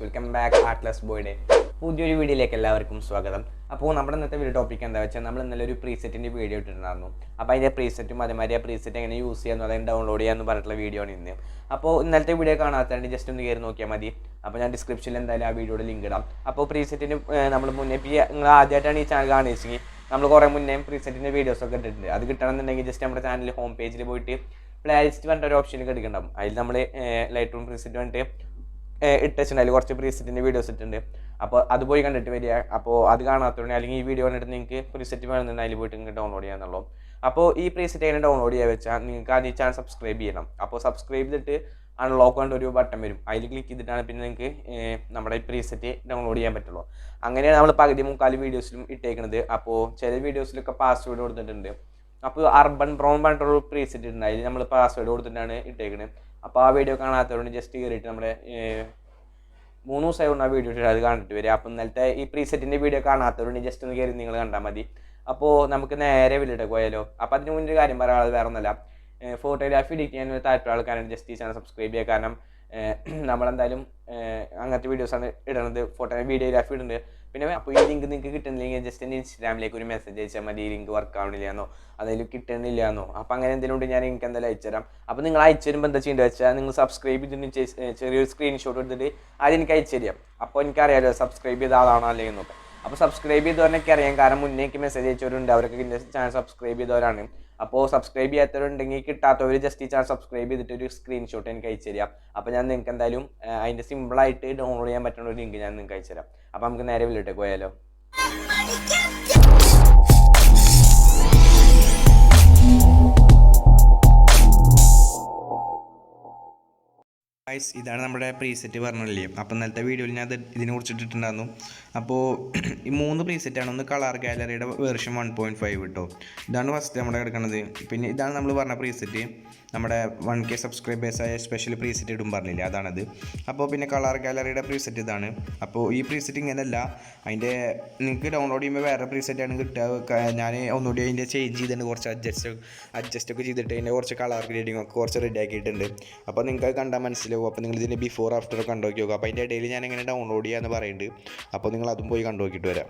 Welcome back artless ബോയുടെ പുതിയൊരു വീഡിയോയിലേക്ക് എല്ലാവർക്കും സ്വാഗതം. അപ്പോൾ നമ്മുടെ ഇന്നത്തെ വീഡിയോ ടോപ്പിക് എന്താ വെച്ചാൽ നമ്മൾ ഇന്നലെ ഒരു പ്രീസെറ്റിന്റെ വീഡിയോ ഇട്ടിട്ടുണ്ടായിരുന്നു. അപ്പോൾ അതിന്റെ പ്രീസെറ്റും അതേമാതിരി ആ പ്രീസെറ്റ് എങ്ങനെ യൂസ് ചെയ്യാമെന്ന് അതായത് ഡൗൺലോഡ് ചെയ്യാമെന്ന് പറഞ്ഞിട്ടുള്ള വീഡിയോ ആണ് ഇന്ന്. അപ്പോൾ ഇന്നലത്തെ വീഡിയോ കാണാത്തതുകൊണ്ട് ജസ്റ്റ് ഒന്ന് കയറി നോക്കിയാൽ മതി. അപ്പോൾ ഞാൻ ഡിസ്ക്രിപ്ഷനിൽ എന്തായാലും ആ വീഡിയോയുടെ ലിങ്ക് ഇടാം. അപ്പോൾ പ്രീസെറ്റിന് നമ്മൾ മുന്നേ നിങ്ങൾ ആദ്യമായിട്ടാണ് ഈ ചാനൽ കാണുകയെങ്കിൽ നമ്മൾ കുറേ മുന്നേ പ്രീസെറ്റിന്റെ വീഡിയോസ് ഒക്കെ ഇട്ടിട്ടുണ്ട്. അത് കിട്ടണമെന്നുണ്ടെങ്കിൽ ജസ്റ്റ് നമ്മുടെ ചാനൽ ഹോം പേജിൽ പോയിട്ട് പ്ലേലിസ്റ്റ് പറഞ്ഞിട്ട് ഒരു ഓപ്ഷനിൽ എടുക്കണ്ടാവും. അതിൽ നമ്മൾ ലൈറ്റ് റൂം പ്രീസെറ്റ് വേണ്ടിയിട്ട് ഇട്ടിട്ടുണ്ട് കുറച്ച് പ്രീസെറ്റിന്റെ വീഡിയോസ് ഇട്ടിട്ടുണ്ട്. അപ്പോൾ അത് പോയി കണ്ടിട്ട് വരിക. അപ്പോൾ അത് കാണാത്തതുകൊണ്ട് അല്ലെങ്കിൽ ഈ വീഡിയോ കണ്ടിട്ട് നിങ്ങൾക്ക് പ്രീസെറ്റ് വേണമെന്നുണ്ടെങ്കിൽ അതിൽ പോയിട്ട് നിങ്ങൾക്ക് ഡൗൺലോഡ് ചെയ്യാന്നുള്ളൂ അപ്പോൾ ഈ പ്രീസെറ്റ് എങ്ങനെ ഡൗൺലോഡ് ചെയ്യാൻ വെച്ചാൽ നിങ്ങൾക്ക് ആദ്യം ചാനൽ സബ്സ്ക്രൈബ് ചെയ്യണം. അപ്പോൾ സബ്സ്ക്രൈബ് ചെയ്തിട്ട് അൺലോക്ക് വേണ്ട ഒരു ബട്ടൺ വരും. അതിൽ ക്ലിക്ക് ചെയ്തിട്ടാണ് പിന്നെ നിങ്ങൾക്ക് നമ്മുടെ പ്രീസെറ്റ് ഡൗൺലോഡ് ചെയ്യാൻ പറ്റുള്ളൂ. അങ്ങനെയാണ് നമ്മൾ പകുതി മുക്കാൽ വീഡിയോസിലും ഇട്ടേക്കുന്നത് അപ്പോൾ ചില വീഡിയോസിലൊക്കെ പാസ്വേഡ് കൊടുത്തിട്ടുണ്ട്. അപ്പോൾ അർബൻ ബ്രൗൺ പറഞ്ഞിട്ടുള്ള പ്രീസെറ്റ് ഉണ്ട് അതിൽ നമ്മൾ പാസ്വേഡ് കൊടുത്തിട്ടാണ് ഇട്ടേക്കുന്നത് അപ്പോൾ ആ വീഡിയോ കാണാത്തതുകൊണ്ട് ജസ്റ്റ് കയറിയിട്ട് നമ്മുടെ മൂന്ന് ദിവസമായി കൊണ്ട് ആ വീഡിയോ ഇട്ടിട്ട് അത് കണ്ടിട്ട് വരിക. അപ്പം ഇന്നലത്തെ ഈ പ്രീസെറ്റിന്റെ വീഡിയോ കാണാത്തതുകൊണ്ട് ജസ്റ്റ് ഒന്ന് കയറി നിങ്ങൾ കണ്ടാൽ മതി. അപ്പോൾ നമുക്ക് നേരെ വലിയിട്ട് പോയാലോ? അപ്പോൾ അതിന് മുന്നേ ഒരു കാര്യം പറയാനുള്ളത് വേറെ ഒന്നുമല്ല ഫോട്ടോഗ്രാഫി എഡിറ്റ് ചെയ്യാൻ താല്പര്യം ആൾക്കാരാണ് ജസ്റ്റ് ഈ ചാനൽ സബ്സ്ക്രൈബ് ചെയ്യുക. കാരണം നമ്മളെന്തായാലും അങ്ങനത്തെ വീഡിയോസാണ് ഇടുന്നത് ഫോട്ടോ വീഡിയോഗ്രാഫി ഇടുന്നത് പിന്നെ അപ്പോൾ ഈ ലിങ്ക് നിങ്ങൾക്ക് കിട്ടുന്നില്ലെങ്കിൽ ജസ്റ്റ് എന്റെ ഇൻസ്റ്റാഗ്രാമിലേക്ക് ഒരു മെസ്സേജ് അയച്ചാൽ മതി ഈ ലിങ്ക് വർക്ക് ആവണില്ല എന്നോ അതായത് കിട്ടണില്ലാന്നോ അപ്പോൾ അങ്ങനെ എന്തെങ്കിലും ഉണ്ട് ഞാൻ എനിക്ക് എന്തായാലും അയച്ചുതരാം അപ്പോൾ നിങ്ങൾ അയച്ചു തരുമ്പോൾ എന്താ ചെയ്യേണ്ടത് വെച്ചാൽ നിങ്ങൾ സബ്സ്ക്രൈബ് ചെയ്തിട്ട് ചെറിയൊരു സ്ക്രീൻഷോട്ട് എടുത്തിട്ട് അത് എനിക്ക് അയച്ചു തരാം അപ്പോൾ എനിക്കറിയാലോ സബ്സ്ക്രൈബ് ചെയ്ത ആളാണോ അല്ലെങ്കിൽ നോക്കാം അപ്പോൾ സബ്സ്ക്രൈബ് ചെയ്തവരൊക്കെ അറിയാം. കാരണം മുന്നേക്ക് മെസ്സേജ് അയച്ചവരുണ്ട്. അവരൊക്കെ ചാനൽ സബ്സ്ക്രൈബ് ചെയ്തവരാണ്. അപ്പോൾ സബ്സ്ക്രൈബ് ചെയ്യാത്തവരുണ്ടെങ്കിൽ കിട്ടാത്തവർ ജസ്റ്റ് ഈ ചാനൽ സബ്സ്ക്രൈബ് ചെയ്തിട്ട് ഒരു സ്ക്രീൻഷോട്ട് എനിക്ക് അയച്ചു തരാം. അപ്പോൾ ഞാൻ നിങ്ങൾക്ക് എന്തായാലും അതിന്റെ സിമ്പിളായിട്ട് ഡൗൺലോഡ് ചെയ്യാൻ പറ്റുന്ന ഒരു ലിങ്ക് ഞാൻ നിങ്ങൾക്ക് അയച്ചു തരാം. അപ്പോൾ നമുക്ക് നേരെ വീട്ടിലേക്ക് പോയാലോ? ഗൈസ് ഇതാണ് നമ്മുടെ പ്രീസെറ്റ് പറഞ്ഞില്ലേ അപ്പോൾ ഇന്നലത്തെ വീഡിയോയിൽ ഞാൻ ഇത് ഇതിനെ കുറിച്ചിട്ടിട്ടുണ്ടായിരുന്നു അപ്പോൾ ഈ മൂന്ന് പ്രീസെറ്റാണ് ഒന്ന് കളർ ഗാലറിയുടെ വേർഷൻ വൺ പോയിന്റ് ഫൈവ് കിട്ടും ഇതാണ് ഫസ്റ്റ് നമ്മുടെ കിടക്കുന്നത് പിന്നെ ഇതാണ് നമ്മൾ പറഞ്ഞ പ്രീസെറ്റ് നമ്മുടെ വൺ കെ സബ്സ്ക്രൈബേഴ്സായ സ്പെഷ്യൽ പ്രീസെറ്റ് ഇടും പറഞ്ഞില്ലേ? അതാണത്. അപ്പോൾ പിന്നെ കളർ ഗാലറിയുടെ പ്രീസെറ്റ് ഇതാണ്. അപ്പോൾ ഈ പ്രീസെറ്റ് ഇങ്ങനെയല്ല. അതിന്റെ നിങ്ങൾക്ക് ഡൗൺലോഡ് ചെയ്യുമ്പോൾ വേറെ പ്രീസെറ്റാണ് കിട്ടുക. ഞാൻ ഒന്നുകൂടി അതിന്റെ ചേഞ്ച് ചെയ്തിട്ടുണ്ട്. കുറച്ച് അഡ്ജസ്റ്റ് അഡ്ജസ്റ്റ് ഒക്കെ ചെയ്തിട്ട് അതിന്റെ കുറച്ച് കളർ ഗ്രേഡിംഗ് ഒക്കെ കുറച്ച് റെഡി ആക്കിയിട്ടുണ്ട്. അപ്പോൾ നിങ്ങൾക്ക് കണ്ടാൽ മനസ്സിലാവും. അപ്പോൾ നിങ്ങൾ ഇതിന്റെ ബിഫോർ ആഫ്റ്റർ കണ്ടു നോക്കി നോക്കുക അപ്പോൾ അതിന്റെ ഡെയിലി ഞാൻ എങ്ങനെ ഡൗൺലോഡ് ചെയ്യാമെന്ന് പറയുന്നുണ്ട്. അപ്പോൾ നിങ്ങൾ അതും പോയി കണ്ടു നോക്കിയിട്ട് വരാം.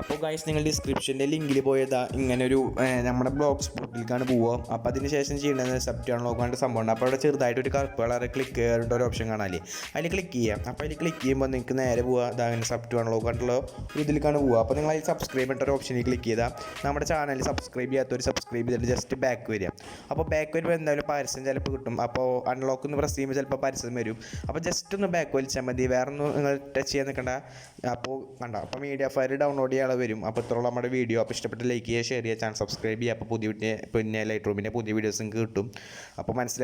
അപ്പോൾ ഗൈസ് നിങ്ങൾ ഡിസ്ക്രിപ്ഷന്റെ ലിങ്കിൽ പോയതാ. ഇങ്ങനൊരു നമ്മുടെ ബ്ലോഗ് സ്പോട്ടിലേക്കാണ് പോവുക അപ്പോൾ അതിന് ശേഷം ചെയ്യേണ്ടത് സബ്റ്റ് അൺലോക്കാണ്ട് സംഭവം അപ്പോൾ അവിടെ ചെറുതായിട്ട് ഒരു കറുപ്പ് കളറ് ക്ലിക്ക് ചെയ്യാറുണ്ട് ഒരു ഓപ്ഷൻ കാണാല്ലേ? അതിൽ ക്ലിക്ക് ചെയ്യാം. അപ്പോൾ അതിൽ ക്ലിക്ക് ചെയ്യുമ്പോൾ നിങ്ങൾക്ക് നേരെ പോവുക അതാ അങ്ങനെ സബ്റ്റ് അൺലോക്കാണ്ടുള്ള ഇതിലേക്കാണ് പോവുക അപ്പോൾ നിങ്ങൾ അതിൽ സബ്സ്ക്രൈബ് ചെയ്ത ഒരു ഓപ്ഷനിൽ ക്ലിക്ക് ചെയ്താൽ നമ്മുടെ ചാനൽ സബ്സ്ക്രൈബ് ചെയ്യാത്തവർ സബ്സ്ക്രൈബ് ചെയ്തിട്ട് ജസ്റ്റ് ബാക്ക് വരിക. അപ്പോൾ ബാക്ക് വരുമ്പോൾ എന്തായാലും പരസ്യം ചിലപ്പോൾ കിട്ടും. അപ്പോൾ അൺലോക്ക് ഒന്ന് പ്രസ് ചെയ്യുമ്പോൾ ചിലപ്പോൾ പരസ്യം വരും. അപ്പോൾ ജസ്റ്റ് ഒന്ന് ബാക്ക് വലിച്ചാൽ മതി. വേറെ ഒന്നും നിങ്ങൾ ടച്ച് ചെയ്യാൻ നിൽക്കണ്ട അപ്പോൾ കണ്ട? അപ്പോൾ മീഡിയ ഫയൽ ഡൗൺലോഡ് ചെയ്യാൻ വരും. അപ്പോൾ ഇത്രയുള്ള നമ്മുടെ വീഡിയോ അപ്പോൾ ഇഷ്ടപ്പെട്ട ലൈക്ക് ചെയ്യുക ഷെയർ ചെയ്യുക ചാനൽ സബ്സ്ക്രൈബ് ചെയ്യുക. അപ്പോൾ പുതിയ പിന്നെ ലൈറ്റ് റൂമിന്റെ പുതിയ വീഡിയോസ് നിങ്ങൾക്ക് കിട്ടും. അപ്പോൾ മനസ്സിലായി